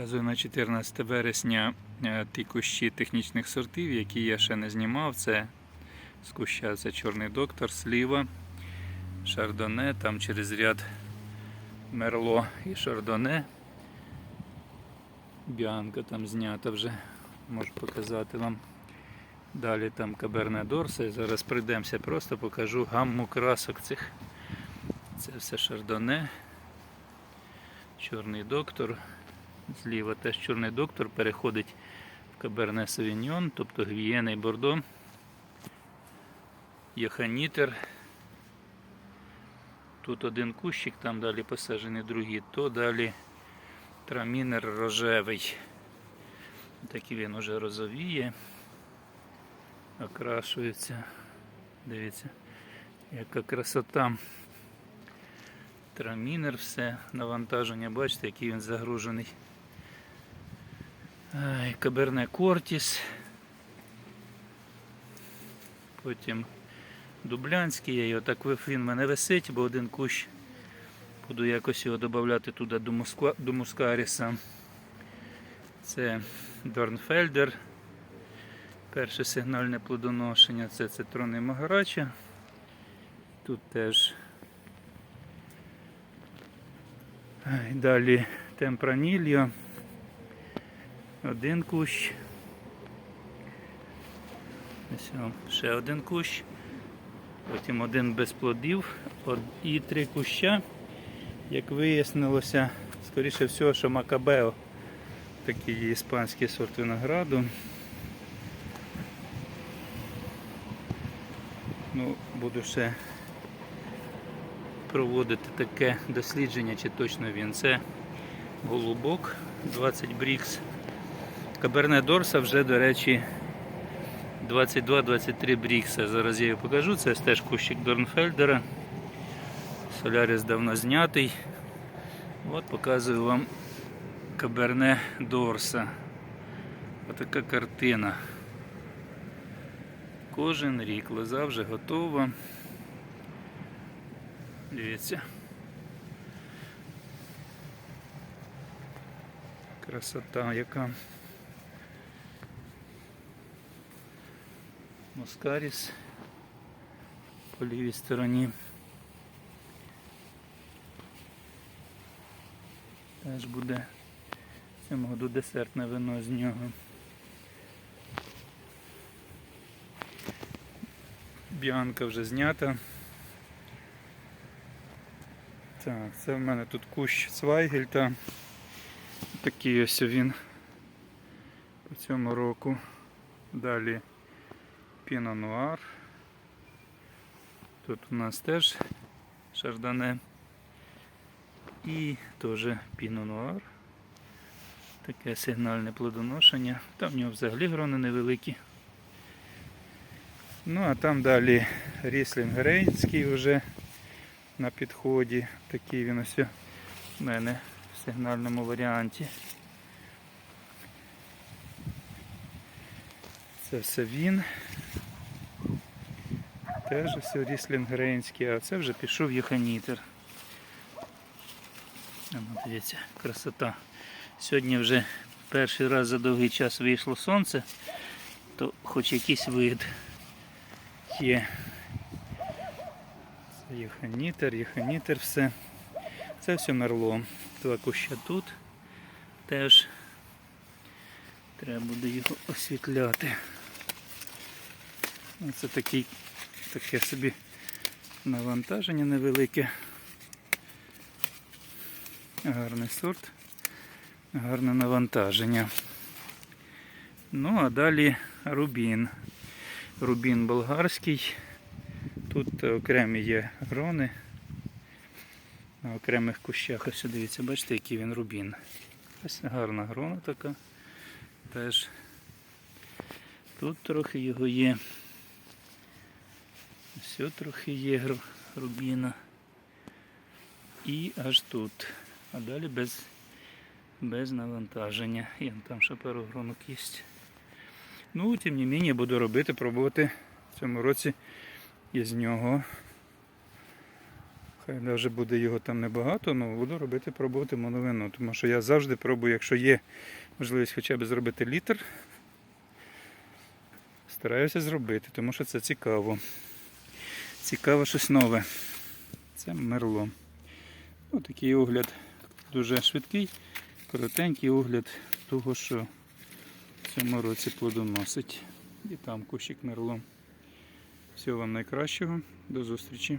Показую на 14 вересня е, ті кущі технічних сортів, які я ще не знімав. Це з куща це чорний доктор, сліва, шардоне, там через ряд мерло і шардоне. Біанка там знята вже, можу показати вам. Далі там каберне дорсе. Зараз прийдемося, просто покажу гамму красок цих. Це все шардоне. Чорний доктор. Зліва теж чорний доктор переходить в Каберне Савіньон, тобто Гвієна і Бордо. Йоханітер. Тут один кущик, там далі посаджений другий, то далі трамінер рожевий. Такий він уже розовіє, окрашується. Дивіться, яка красота. Трамінер, все, навантаження, бачите, який він загружений. Каберне Кортіс. Потім Дублянський, я його так він мене висить, бо один кущ. Буду якось його додати туди до, Москва, до Мускаріса. Це Дорнфельдер. Перше сигнальне плодоношення це цитрони Магарача. Тут теж Далі темпранільо. Один кущ. Ще один кущ. Потім один без плодів. І три куща. Як вияснилося, скоріше всього, що Макабео. Такий іспанський сорт винограду. Ну, буду ще проводити таке дослідження, чи точно він. Це голубок 20 брікс. Каберне Дорса вже, до речі, 22-23 брікса. Зараз я його покажу. Це теж кущик Дорнфельдера. Соляріс давно знятий. От показую вам Каберне Дорса. Отака картина. Кожен рік лоза вже готова. Дивіться. Красота яка. Москаріс по лівій стороні. Теж буде в цьому году десертне вино з нього. Біанка вже знята. Так, це в мене тут кущ Цвайгельта. Такий ось він по цьому року. Далі Піно Нуар. Тут у нас теж шардоне. І теж Піно Нуар. Таке сигнальне плодоношення. Там в нього взагалі грони невеликі. Ну а там далі Ріслінг Рейнський вже на підході. Такий він ось у мене в сигнальному варіанті. Це все він. Теж ось Ріслінг Рейнський, а це вже пішов Йоханітер. А ну, Дивіться, красота. Сьогодні вже перший раз за довгий час вийшло сонце, то хоч якийсь вид є. Це Єханітер, Єханітер все. Це все мерло. Два куща тут теж треба буде його освітляти. Це такий, таке собі навантаження невелике. Гарний сорт, гарне навантаження. Ну, а далі рубін. Рубін болгарський. Тут окремі є грони. На окремих кущах. Ось дивіться, бачите, який він рубін. Ось гарна грона така. Теж тут трохи його є. Ось трохи є рубіна. І аж тут. А далі без, без навантаження. І там ще пару гронок є. Ну, тим не мені буду робити, пробувати в цьому році із нього Хай навіть буде його там небагато, але буду робити пробувати моновину. Тому що я завжди пробую, якщо є можливість хоча б зробити літр. Стараюся зробити, тому що це цікаво. Цікаво щось нове. Це мерло. Отакий такий огляд дуже швидкий, коротенький огляд того, що в цьому році плодоносить. І там кущик мерло. Всього вам найкращого. До зустрічі.